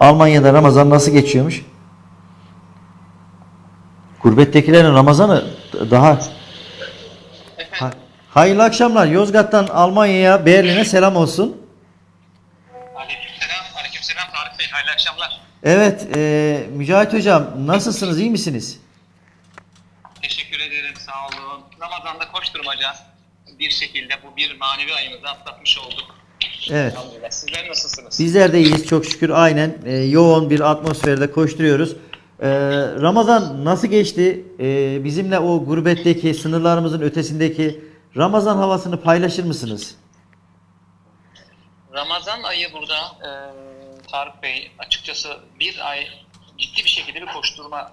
Almanya'da Ramazan nasıl geçiyormuş? Gurbettekilerin Ramazan'ı daha Ha- Hayırlı akşamlar. Yozgat'tan Almanya'ya, Berlin'e selam olsun. Aleykümselam, aleykümselam Tarık Bey. Hayırlı akşamlar. Evet, e, Mücahit Hocam nasılsınız, iyi misiniz? Teşekkür ederim, sağ olun. Ramazan'da koşturmaca bir şekilde bu bir manevi ayımızı atlatmış olduk. Evet. Elhamdülillah. Sizler nasılsınız? Bizler de iyiyiz çok şükür. Aynen e, yoğun bir atmosferde koşturuyoruz. E, Ramazan nasıl geçti? E, bizimle o gurbetteki, sınırlarımızın ötesindeki Ramazan havasını paylaşır mısınız? Ramazan ayı burada e, Tarık Bey açıkçası bir ay ciddi bir şekilde bir koşturma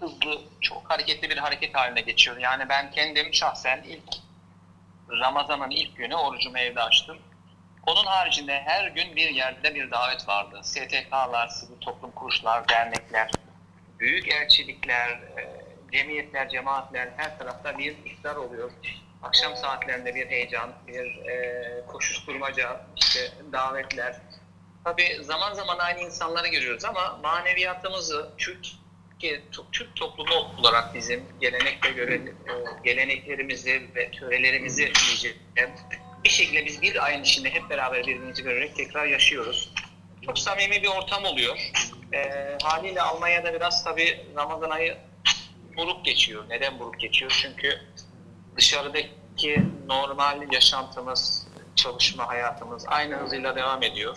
hızlı, çok hareketli bir hareket haline geçiyor. Yani ben kendim şahsen ilk Ramazan'ın ilk günü orucumu evde açtım. Onun haricinde her gün bir yerde bir davet vardı. STK'lar, sivil toplum kuruluşlar, dernekler, büyük elçilikler, e, cemiyetler, cemaatler her tarafta bir iftar oluyor. Akşam saatlerinde bir heyecan, bir e, koşuşturmaca, işte davetler. Tabii zaman zaman aynı insanları görüyoruz ama maneviyatımızı Türkiye, Türk toplumu olarak bizim gelenek ve göre, e, geleneklerimizi ve törelerimizi diyeceğim. Bir şekilde biz bir ayın içinde hep beraber birbirimizi görerek tekrar yaşıyoruz. Çok samimi bir ortam oluyor. E, haliyle Almanya'da biraz tabii Ramazan ayı buruk geçiyor. Neden buruk geçiyor? Çünkü dışarıdaki normal yaşantımız, çalışma hayatımız aynı hızıyla devam ediyor.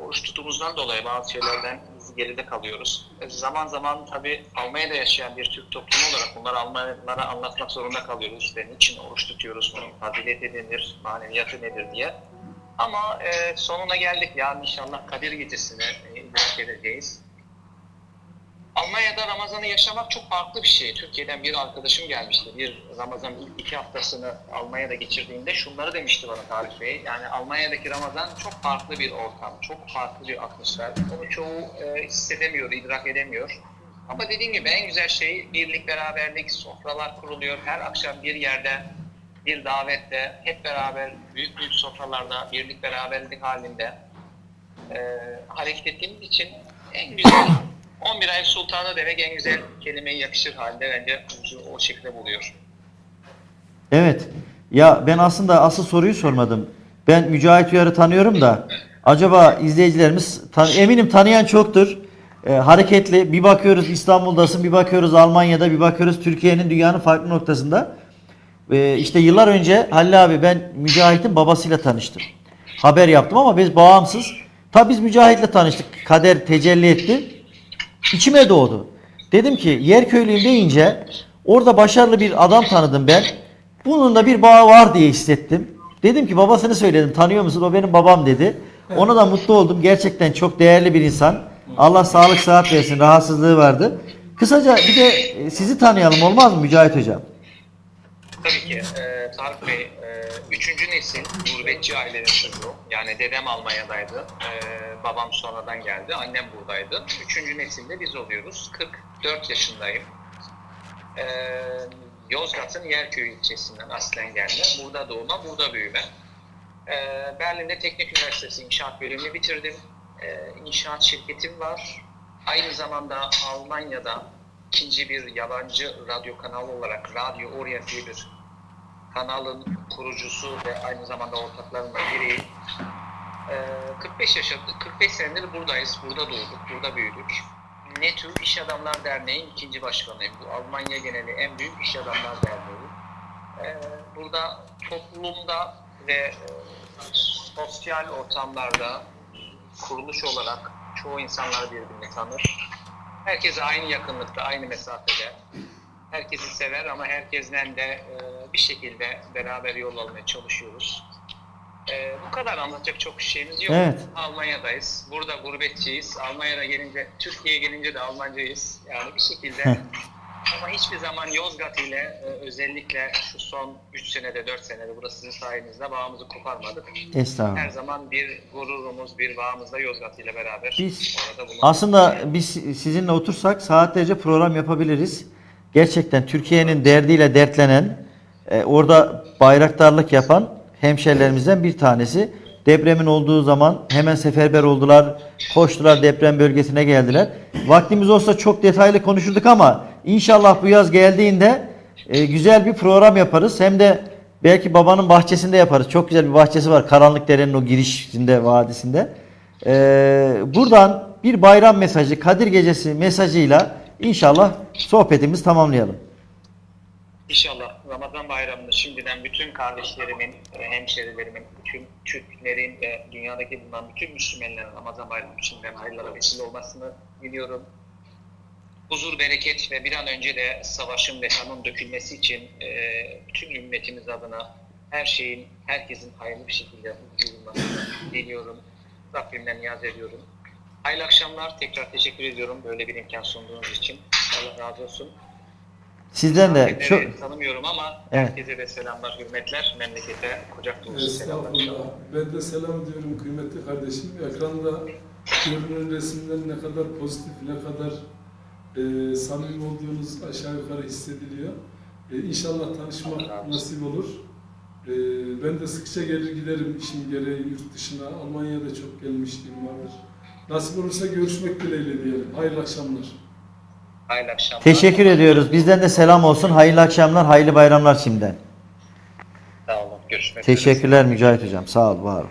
Oruç tutumuzdan dolayı bazı şeylerden geride kalıyoruz. E, Zaman zaman tabii Almanya'da yaşayan bir Türk toplumu olarak bunları Almanyalılara anlatmak zorunda kalıyoruz. İşte niçin oruç tutuyoruz, bunun fazileti nedir, maneviyatı nedir diye. Ama e, sonuna geldik. Yarın inşallah Kadir Gecesi'ne e, idrak edeceğiz. Almanya'da Ramazan'ı yaşamak çok farklı bir şey. Türkiye'den bir arkadaşım gelmişti. Bir Ramazan'ın ilk iki haftasını Almanya'da geçirdiğinde şunları demişti bana Tarık Bey. Yani Almanya'daki Ramazan çok farklı bir ortam, çok farklı bir atmosfer. Onu çoğu e, hissedemiyor, idrak edemiyor. Ama dediğim gibi en güzel şey birlik, beraberlik, sofralar kuruluyor. Her akşam bir yerde, bir davette hep beraber büyük büyük sofralarda birlik, beraberlik halinde e, hareket ettiğimiz için en güzel 11 ay sultanı demek en güzel kelimeye yakışır halde bence o şekilde buluyor. Evet. Ya ben aslında asıl soruyu sormadım. Ben Mücahit Uyar'ı tanıyorum da acaba izleyicilerimiz tan- eminim tanıyan çoktur. Ee, hareketli bir bakıyoruz İstanbul'dasın, bir bakıyoruz Almanya'da, bir bakıyoruz Türkiye'nin dünyanın farklı noktasında. Ee, işte yıllar önce Halil abi ben Mücahit'in babasıyla tanıştım. Haber yaptım ama biz bağımsız. Tabi biz Mücahit'le tanıştık. Kader tecelli etti. İçime doğdu. Dedim ki yer köylüyüm deyince orada başarılı bir adam tanıdım ben. Bunun da bir bağı var diye hissettim. Dedim ki babasını söyledim. Tanıyor musun? O benim babam dedi. Ona da mutlu oldum. Gerçekten çok değerli bir insan. Allah sağlık sıhhat versin. Rahatsızlığı vardı. Kısaca bir de e, sizi tanıyalım olmaz mı Mücahit Hocam? Tabii ki e, Tarık Bey, e, üçüncü nesil gurbetçi ailenin çocuğu. Yani dedem Almanya'daydı, e, babam sonradan geldi, annem buradaydı. Üçüncü nesilde biz oluyoruz. 44 yaşındayım. E, Yozgat'ın Yerköy ilçesinden aslen gelme. Burada doğma, burada büyüme. E, Berlin'de Teknik Üniversitesi İnşaat bölümünü bitirdim. E, inşaat şirketim var. Aynı zamanda Almanya'da ikinci bir yabancı radyo kanalı olarak Radyo Orient diye bir kanalın kurucusu ve aynı zamanda ortaklarından biriyim. Ee, 45 yaşadık, 45 senedir buradayız, burada doğduk, burada büyüdük. NETÜ İş Adamlar Derneği'nin ikinci başkanıyım. Bu Almanya geneli en büyük İş Adamlar Derneği. Ee, burada toplumda ve e, sosyal ortamlarda kuruluş olarak çoğu insanlar birbirini tanır. Herkese aynı yakınlıkta, aynı mesafede. Herkesi sever ama herkesten de e, bir şekilde beraber yol almaya çalışıyoruz. E, bu kadar anlatacak çok şeyimiz yok. Evet. Almanya'dayız. Burada gurbetçiyiz. Almanya'da gelince, Türkiye'ye gelince de Almancayız. Yani bir şekilde ama hiçbir zaman Yozgat ile e, özellikle şu son 3 senede 4 senede burası sizin sayenizde bağımızı koparmadık. Her Estağfurullah. zaman bir gururumuz, bir bağımız da Yozgat ile beraber. Biz aslında biz sizinle otursak saatlerce program yapabiliriz. Gerçekten Türkiye'nin derdiyle dertlenen, e, orada bayraktarlık yapan hemşerilerimizden bir tanesi. Depremin olduğu zaman hemen seferber oldular. Koştular deprem bölgesine geldiler. Vaktimiz olsa çok detaylı konuşurduk ama inşallah bu yaz geldiğinde e, güzel bir program yaparız. Hem de belki babanın bahçesinde yaparız. Çok güzel bir bahçesi var. Karanlıkdere'nin o girişinde, vadisinde. E, buradan bir bayram mesajı, Kadir Gecesi mesajıyla inşallah sohbetimizi tamamlayalım. İnşallah Ramazan bayramını şimdiden bütün kardeşlerimin, e, hemşerilerimin, bütün Türklerin ve dünyadaki bulunan bütün Müslümanların Ramazan bayramı şimdiden hayırlara vesile olmasını diliyorum. Huzur, bereket ve bir an önce de savaşın ve kanın dökülmesi için e, bütün ümmetimiz adına her şeyin, herkesin hayırlı bir şekilde bulunmasını diliyorum. Rabbimden niyaz ediyorum. Hayırlı akşamlar. Tekrar teşekkür ediyorum böyle bir imkan sunduğunuz için. Allah razı olsun. Sizden de çok tanımıyorum ama Evet. herkese de selamlar, hürmetler. Memlekete kucak dolusu selamlar. Ben de selam ediyorum kıymetli kardeşim. Ekranda görünen resimden ne kadar pozitif, ne kadar e, samimi olduğunuz aşağı yukarı hissediliyor. E, inşallah tanışmak nasip olur. E, ben de sıkça gelir giderim işim gereği yurt dışına. Almanya'da çok gelmişliğim vardır. Nasip olursa görüşmek dileğiyle diyelim. Hayırlı akşamlar. Hayırlı akşamlar. teşekkür ediyoruz. Bizden de selam olsun. Hayırlı akşamlar, hayırlı bayramlar şimdiden. Sağ olun. Görüşmek üzere. Teşekkürler Mücahit Hocam. Sağ ol, var ol.